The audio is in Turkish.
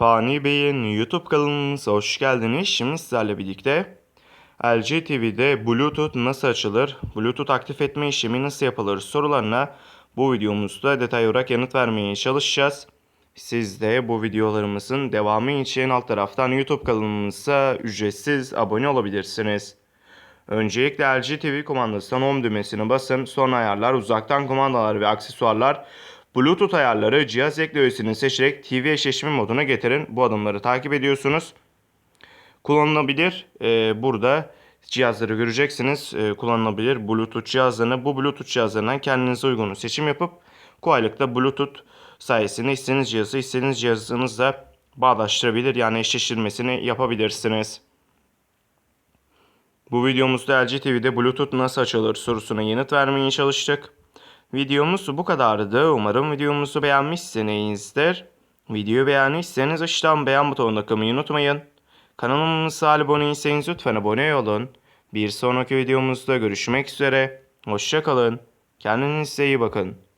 Fani Bey'in YouTube kanalımıza hoş geldiniz. Şimdi sizlerle birlikte LG TV'de Bluetooth nasıl açılır, Bluetooth aktif etme işlemi nasıl yapılır sorularına bu videomuzda detay olarak yanıt vermeye çalışacağız. Siz de bu videolarımızın devamı için alt taraftan YouTube kanalımıza ücretsiz abone olabilirsiniz. Öncelikle LG TV kumandasından home düğmesine basın. Sonra ayarlar, uzaktan kumandalar ve aksesuarlar. Bluetooth ayarları cihaz ekle öğesini seçerek TV eşleşme moduna getirin. Bu adımları takip ediyorsunuz. Kullanılabilir. Ee, burada cihazları göreceksiniz. Ee, kullanılabilir Bluetooth cihazlarını. Bu Bluetooth cihazlarından kendinize uygun seçim yapıp kolaylıkla Bluetooth sayesinde istediğiniz cihazı istediğiniz cihazınızla bağdaştırabilir. Yani eşleştirmesini yapabilirsiniz. Bu videomuzda LG TV'de Bluetooth nasıl açılır sorusuna yanıt vermeye çalıştık. Videomuz bu kadardı. Umarım videomuzu beğenmişsinizdir. Videoyu beğendiyseniz aşağıdan beğen butonuna tıklamayı unutmayın. Kanalımıza abone değilseniz lütfen abone olun. Bir sonraki videomuzda görüşmek üzere. Hoşçakalın. Kendinize iyi bakın.